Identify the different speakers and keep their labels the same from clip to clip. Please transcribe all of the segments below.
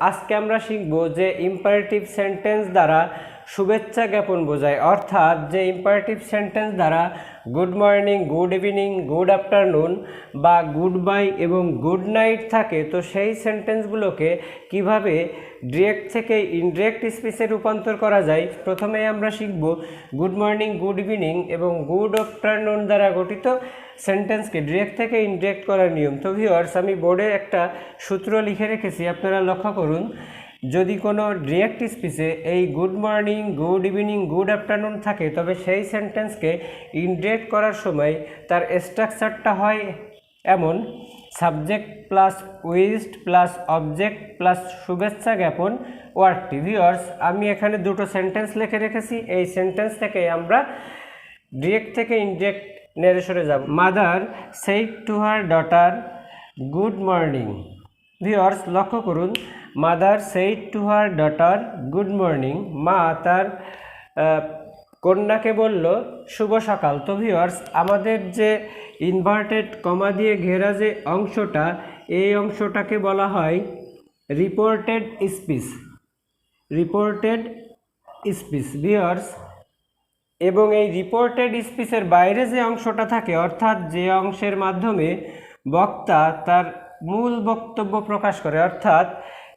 Speaker 1: আজকে আমরা শিখব যে ইম্পারেটিভ সেন্টেন্স দ্বারা শুভেচ্ছা জ্ঞাপন বোঝায়। অর্থাৎ যে ইম্পারেটিভ সেন্টেন্স দ্বারা good morning good evening good afternoon বা গুড বাই এবং গুড নাইট থাকে, তো সেই সেন্টেন্সগুলোকে কীভাবে ডিরেক্ট থেকে ইনডিরেক্ট স্পিচে রূপান্তর করা যায় প্রথমে আমরা শিখব গুড মর্নিং গুড ইভিনিং এবং গুড আফটারনুন দ্বারা গঠিত সেন্টেন্সকে ডিরেক্ট থেকে ইনডিরেক্ট করার নিয়ম। তো ভিওয়ার্স আমি বোর্ডে একটা সূত্র লিখে রেখেছি, আপনারা লক্ষ্য করুন। যদি কোনো ডিরেক্ট স্পিচে এই good morning good evening good afternoon থাকে, তবে সেই সেন্টেন্সকে ইনডিরেক্ট করার সময় তার স্ট্রাকচারটা হয় এমন subject plus wished plus object plus শুভেচ্ছা জ্ঞাপন ওয়ার্ডটি ভিওর্স আমি এখানে দুটো সেন্টেন্স লিখে রেখেছি, এই সেন্টেন্স থেকে আমরা ডিরেক্ট থেকে ইনডিরেক্ট নেরেশনে যাব। Mother said to her daughter good morning viewers লক্ষ্য করুন mother said to her daughter, good morning. মা তার কন্যাকে বলল, শুভ সকাল। তো ভিওর্স আমাদের যে ইনভার্টেড কমা দিয়ে ঘেরা যে অংশটা, এই অংশটাকে বলা হয় reported speech reported speech viewers এবং এই রিপোর্টেড স্পিচের বাইরে যে অংশটা থাকে, অর্থাৎ যে অংশের মাধ্যমে বক্তা তার মূল বক্তব্য প্রকাশ করে, অর্থাৎ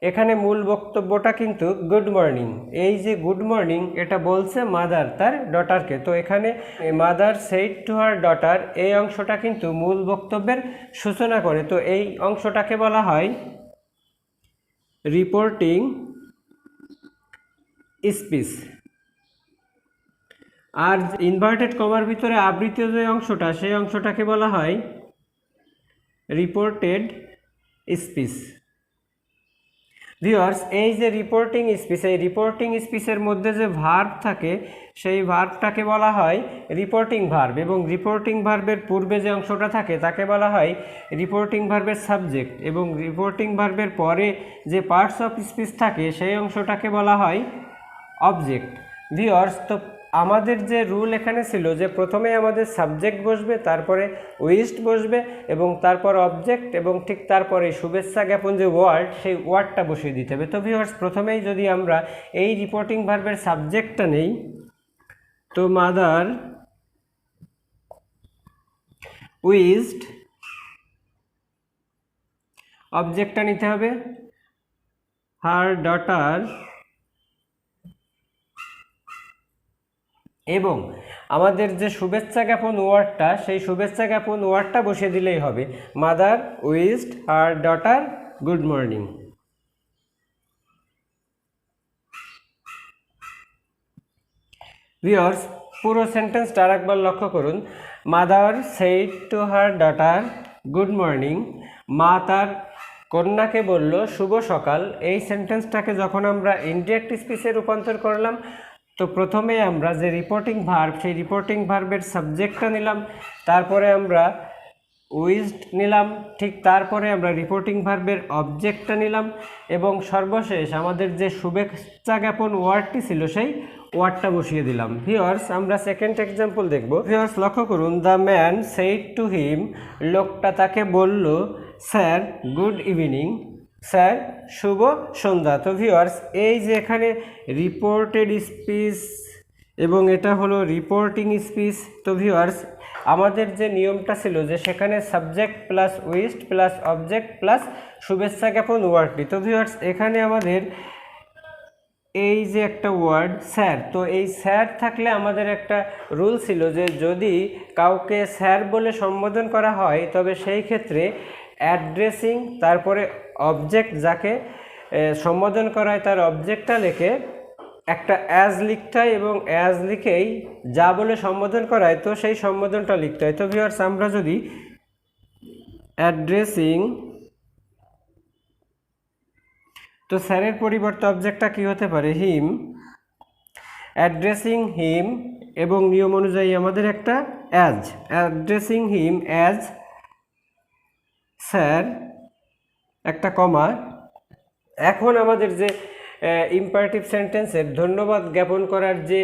Speaker 1: এখানে মূল বক্তব্যটা কিন্তু গুড মর্নিং এই যে গুড মর্নিং এটা বলছে মাদার তার ডটারকে তো এখানে mother said to her daughter এই অংশটা কিন্তু মূল বক্তব্যের সূচনা করে। তো এই অংশটাকে বলা হয় রিপোর্টিং স্পিচ আর ইনভার্টেড কমার ভিতরে আবৃত যে অংশটা, সেই অংশটাকে বলা হয় রিপোর্টেড স্পিচ ভিওয়ার্স এই যে রিপোর্টিং স্পিচ এই রিপোর্টিং স্পিচের মধ্যে যে ভার্ব থাকে, সেই ভার্বটাকে বলা হয় রিপোর্টিং ভার্ব এবং রিপোর্টিং ভার্বের পূর্বে যে অংশটা থাকে, তাকে বলা হয় রিপোর্টিং ভার্বের সাবজেক্ট এবং রিপোর্টিং ভার্বের পরে যে পার্টস অফ স্পিচ থাকে, সেই অংশটাকে বলা হয় অবজেক্ট ভিওর্স তো আমাদের যে রুল এখানে ছিল যে প্রথমে আমাদের সাবজেক্ট বসবে, তারপরে উইস্ট বসবে এবং তারপর অবজেক্ট এবং ঠিক তারপরে শুভেচ্ছা জ্ঞাপন যে ওয়ার্ড, সেই ওয়ার্ডটা বসিয়ে দিতে হবে। তো ভিওর্স প্রথমেই যদি আমরা এই রিপোর্টিং ভার্বের সাবজেক্টটা নেই, তো মাদার উইস্ট অবজেক্টটা নিতে হবে। হার ডটার এবং আমাদের যে শুভেচ্ছা জ্ঞাপন ওয়ার্ডটা, সেই শুভেচ্ছা জ্ঞাপন ওয়ার্ডটা বসিয়ে দিলেই হবে। মাদার উইস্ট আর ডটার, গুড মর্নিং। ভিওর্স পুরো সেন্টেন্সটা আর একবার লক্ষ্য করুন। Mother said to her daughter, good morning. মা তার কন্যাকে বলল, শুভ সকাল। এই সেন্টেন্সটাকে যখন আমরা ইনডিরেক্ট স্পিচে রূপান্তর করলাম তো প্রথমে আমরা যে রিপোর্টিং ভার্ব সেই রিপোর্টিং ভার্বের সাবজেক্টটা নিলাম, তারপরে আমরা উইজড নিলাম, ঠিক তারপরে আমরা রিপোর্টিং ভার্বের অবজেক্টটা নিলাম এবং সর্বশেষ আমাদের যে শুভেচ্ছা জ্ঞাপন ওয়ার্ডটি ছিল সেই ওয়ার্ডটা বসিয়ে দিলাম। ভিওর্স আমরা সেকেন্ড এক্সাম্পল দেখব। ভিওর্স লক্ষ্য করুন the man said to him লোকটা তাকে বলল স্যার গুড ইভিনিং স্যার, শুভ সন্ধ্যা। তো ভিওয়ার্স এই যে এখানে রিপোর্টেড স্পিচ এবং এটা হলো রিপোর্টিং স্পিচ তো ভিওয়ার্স আমাদের যে নিয়মটা ছিল যে সেখানে subject plus wished plus object plus শুভেচ্ছা জ্ঞাপন ওয়ার্ডটি তো ভিওয়ার্স এখানে আমাদের এই যে একটা ওয়ার্ড স্যার, তো এই স্যার থাকলে আমাদের একটা রুল ছিল যে যদি কাউকে স্যার বলে সম্বোধন করা হয়, তবে সেই ক্ষেত্রে অ্যাড্রেসিং তারপরে অবজেক্ট যাকে সম্বোধন করা হয় তার অবজেক্টটা লিখে একটা অ্যাজ লিখতে হয় এবং অ্যাজ লিখেই যা বলে সম্বোধন করা তো সেই সম্বোধনটা লিখতে হয়। তো ভিওয়ার্স আমরা যদি অ্যাড্রেসিং তো স্যারের পরিবর্তে অবজেক্টটা কি হতে পারে? হিম অ্যাড্রেসিং হিম এবং নিয়ম অনুযায়ী আমাদের একটা as addressing him as sir একটা কমা। এখন আমাদের যে ইম্পারেটিভ সেন্টেন্সের ধন্যবাদ জ্ঞাপন করার যে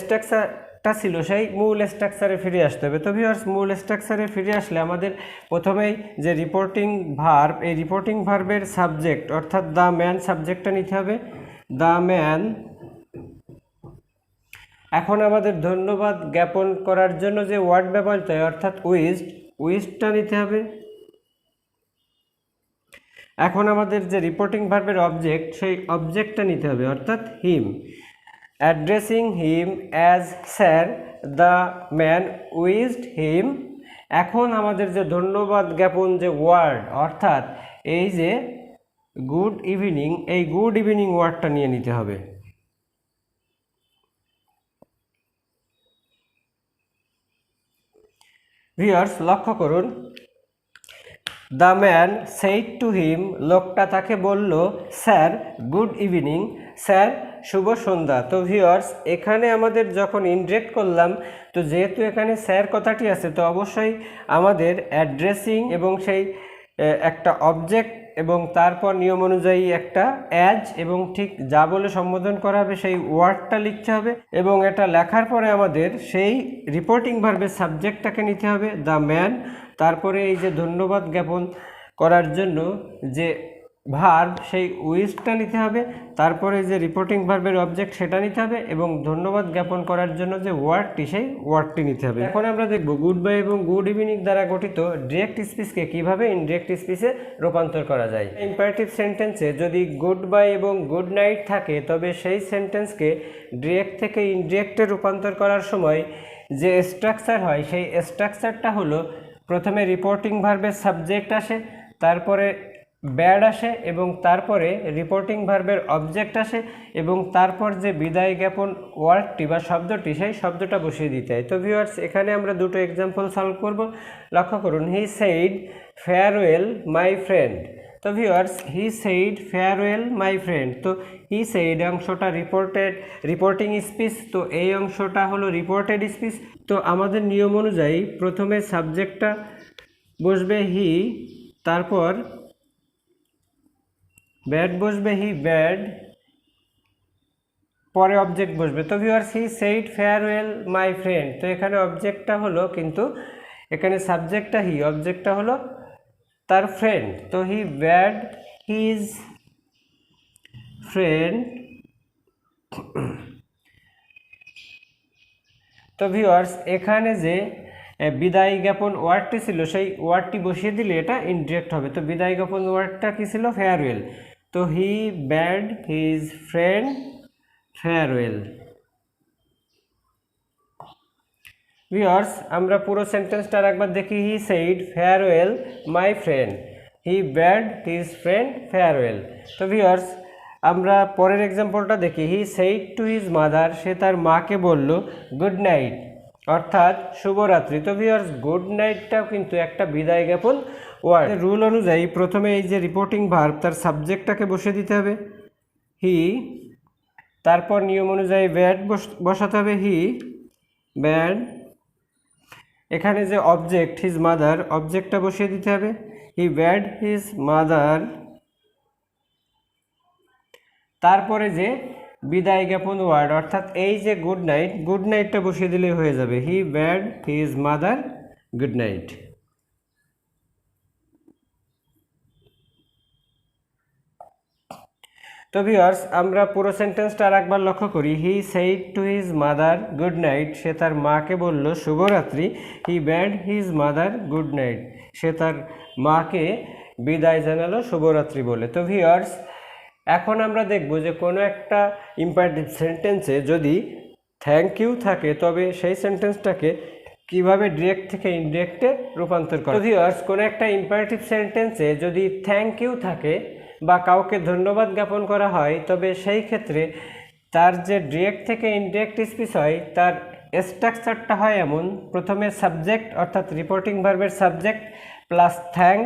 Speaker 1: স্ট্রাকচার স্ট্রাকচারটা ছিল, সেই মূল স্ট্রাকচারে ফিরে আসতে হবে। তো ভিউয়ার্স মূল স্ট্রাকচারে ফিরে আসলে আমাদের প্রথমেই যে রিপোর্টিং ভার্ব এই রিপোর্টিং ভার্বের সাবজেক্ট অর্থাৎ দ্য ম্যান সাবজেক্টটা নিতে হবে। দ্য ম্যান এখন আমাদের ধন্যবাদ জ্ঞাপন করার জন্য যে ওয়ার্ড ব্যবহৃত হয়, অর্থাৎ উইস্ট উইস্টটা নিতে হবে। এখন আমাদের যে রিপোর্টিং ভার্বের অবজেক্ট সেই অবজেক্টটা নিতে হবে, অর্থাৎ him addressing him as sir the man wished him এখন আমাদের যে ধন্যবাদ জ্ঞাপন যে ওয়ার্ড অর্থাৎ এই যে গুড ইভিনিং এই গুড ইভিনিং ওয়ার্ডটা নিয়ে নিতে হবে। ভিউয়ার্স লক্ষ্য করুন the man said to him, লোকটা তাকে বলল, স্যার, গুড ইভিনিং। স্যার, শুভ সন্ধ্যা। তো ভিউয়ার্স, এখানে আমাদের যখন ইনড্রেক্ট করলাম, তো যেহেতু এখানে স্যার কথাটি আছে, তো অবশ্যই আমাদের অ্যাড্রেসিং এবং সেই একটা অবজেক্ট এবং তারপর নিয়ম অনুযায়ী একটা অ্যাজ এবং ঠিক যা বলে সম্বোধন করা হবে সেই ওয়ার্ডটা লিখতে হবে এবং এটা লেখার পরে আমাদের সেই রিপোর্টিং ভার্বের সাবজেক্টটাকে নিতে হবে দ্য ম্যান তারপরে এই যে ধন্যবাদ জ্ঞাপন করার জন্য যে ভার্ব সেই উইসটা নিতে হবে, তারপরে যে রিপোর্টিং ভার্বের অবজেক্ট সেটা নিতে হবে এবং ধন্যবাদ জ্ঞাপন করার জন্য যে ওয়ার্ডটি সেই ওয়ার্ডটি নিতে হবে। এখন আমরা দেখব গুড বাই এবং গুড ইভিনিং দ্বারা গঠিত ডিরেক্ট স্পিচকে কীভাবে ইনডিরেক্ট স্পিচে রূপান্তর করা যায়। ইম্পারেটিভ সেন্টেন্সে যদি গুড বাই এবং গুড নাইট থাকে, তবে সেই সেন্টেন্সকে ডিরেক্ট থেকে ইনডিরেক্টে রূপান্তর করার সময় যে স্ট্রাকচার হয়, সেই স্ট্রাকচারটা হলো প্রথমে রিপোর্টিং ভার্বের সাবজেক্ট আসে, তারপরে ব্যাড আসে এবং তারপরে রিপোর্টিং ভার্বের অবজেক্ট আসে এবং তারপর যে বিদায় জ্ঞাপন ওয়ার্ডটি বা শব্দটি, সেই শব্দটা বসিয়ে দিতে হয়। তো ভিউয়ার্স এখানে আমরা দুটো এক্সাম্পল সলভ করব। লক্ষ্য করুন he said farewell my friend তো viewers he said farewell my friend তো হি সেইড অংশটা রিপোর্টেড রিপোর্টিং স্পিচ তো এই অংশটা হলো রিপোর্টেড স্পিচ তো আমাদের নিয়ম অনুযায়ী প্রথমে সাবজেক্টটা বসবে হি তারপর ব্যাড বসবে হি ব্যাড পরে অবজেক্ট বসবে। তো viewers he said farewell my friend তো এখানে অবজেক্টটা হলো কিন্তু, এখানে সাবজেক্টটা হি অবজেক্টটা হলো তার ফ্রেন্ড তো হি ব্যাড হিজ ফ্রেন্ড তো ভিউয়ার্স এখানে যে বিদায় জ্ঞাপন ওয়ার্ডটি ছিল, সেই ওয়ার্ডটি বসিয়ে দিলে এটা ইনডিরেক্ট হবে। তো বিদায় জ্ঞাপন ওয়ার্ডটা কি ছিল? ফেয়ারওয়েল তো he bade his friend farewell. Viewers, আমরা পুরো সেন্টেন্সটা একবার দেখি। He said, farewell, my friend. He bade, his friend, farewell. তো ভিউয়ার্স, আমরা পরের এক্সাম্পলটা দেখি। He said to his mother, সে তার মাকে বলল, গুড নাইট। অর্থাৎ শুভরাত্রি। তো ভিউয়ার্স গুড নাইটটাও কিন্তু একটা বিদায় জ্ঞাপন। ওয়ার্ড রুল অনুযায়ী প্রথমে এই যে রিপোর্টিং ভার্ব তার সাবজেক্টটাকে বসে দিতে হবে। হি তারপর নিয়ম অনুযায়ী ব্যাড বসাতে হবে। হি ব্যাড এখানে যে অবজেক্ট হিজ মাদার অবজেক্টটা বসিয়ে দিতে হবে। হি ব্যাড হিজ মাদার তারপরে যে বিদায় জ্ঞাপন ওয়ার্ড অর্থাৎ এই যে গুড নাইট গুড নাইটটা বসিয়ে দিলে হয়ে যাবে। He bade his mother good night তো ভিউয়ার্স আমরা পুরো সেন্টেন্সটা আর একবার লক্ষ্য করি। He said to his mother good night সে তার মাকে বলল, শুভরাত্রি। He bade his mother good night সে তার মাকে বিদায় জানালো শুভরাত্রি বলে। তো ভিউয়ার্স এখন আমরা দেখব যে কোনো একটা ইম্পারেটিভ সেন্টেন্সে যদি থ্যাংক ইউ থাকে, তবে সেই সেন্টেন্সটাকে কীভাবে ডিরেক্ট থেকে ইনডিরেক্টে রূপান্তর করে ভিউয়ার্স কোনো একটা ইম্পারেটিভ সেন্টেন্সে যদি থ্যাংক ইউ থাকে বা কাউকে ধন্যবাদ জ্ঞাপন করা হয়, তবে সেই ক্ষেত্রে তার যে ডিরেক্ট থেকে ইনডিরেক্ট স্পিচ হয়, তার স্ট্রাকচারটা হয় এমন। প্রথমে সাবজেক্ট অর্থাৎ রিপোর্টিং ভার্বের subject plus thank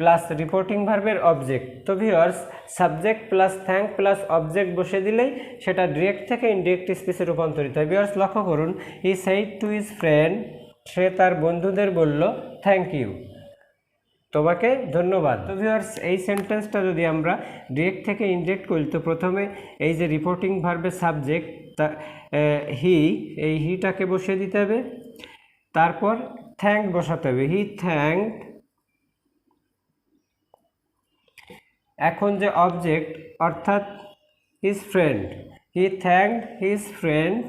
Speaker 1: plus reporting ভার্বের অবজেক্ট তো viewers subject plus thank plus object বসে দিলেই সেটা ডিরেক্ট থেকে ইনডিরেক্ট স্পিচে রূপান্তরিত হয়। ভিওয়ার্স লক্ষ্য করুন he said to his friend সে তার বন্ধুদের বলল থ্যাংক ইউ তোমাকে ধন্যবাদ। তো ভিউয়ার্স এই সেন্টেন্সটা যদি আমরা ডিরেক্ট থেকে ইনডিরেক্ট করি, তো প্রথমে এই যে রিপোর্টিং ভার্বের সাবজেক্ট তা হি এই হিটাকে বসিয়ে দিতে হবে। তারপর থ্যাঙ্ক বসাতে হবে। হি থ্যাঙ্ক এখন যে অবজেক্ট অর্থাৎ his friend he thank his friend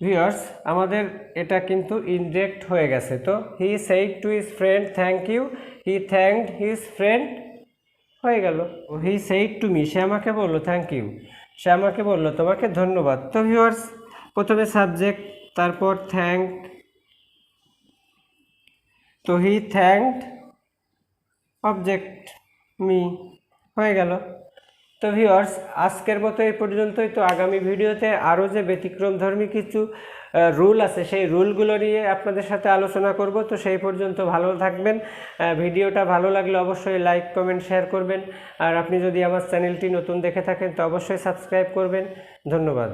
Speaker 1: viewers আমাদের এটা কিন্তু ইনডিরেক্ট হয়ে গেছে। তো he said to his friend thank you he thanked his friend হয়ে গেল। হি সেইড টু মি সে আমাকে বলল থ্যাংক ইউ সে আমাকে বলল, তোমাকে ধন্যবাদ। তো ভিউয়ার্স প্রথমে সাবজেক্ট তারপর থ্যাঙ্ক তো হি থ্যাঙ্কড অবজেক্ট মি হয়ে গেল। তো ভিউয়ার্স আজকের মতো এই পর্যন্তই। তো আগামী ভিডিওতে আরও যে ব্যতিক্রমধর্মী কিছু রুল আছে, সেই রুলগুলো নিয়ে আপনাদের সাথে আলোচনা করব। তো সেই পর্যন্ত ভালো থাকবেন। ভিডিওটা ভালো লাগলে অবশ্যই লাইক কমেন্ট শেয়ার করবেন। আর আপনি যদি আমার চ্যানেলটি নতুন দেখে থাকেন, তো অবশ্যই সাবস্ক্রাইব করবেন। ধন্যবাদ।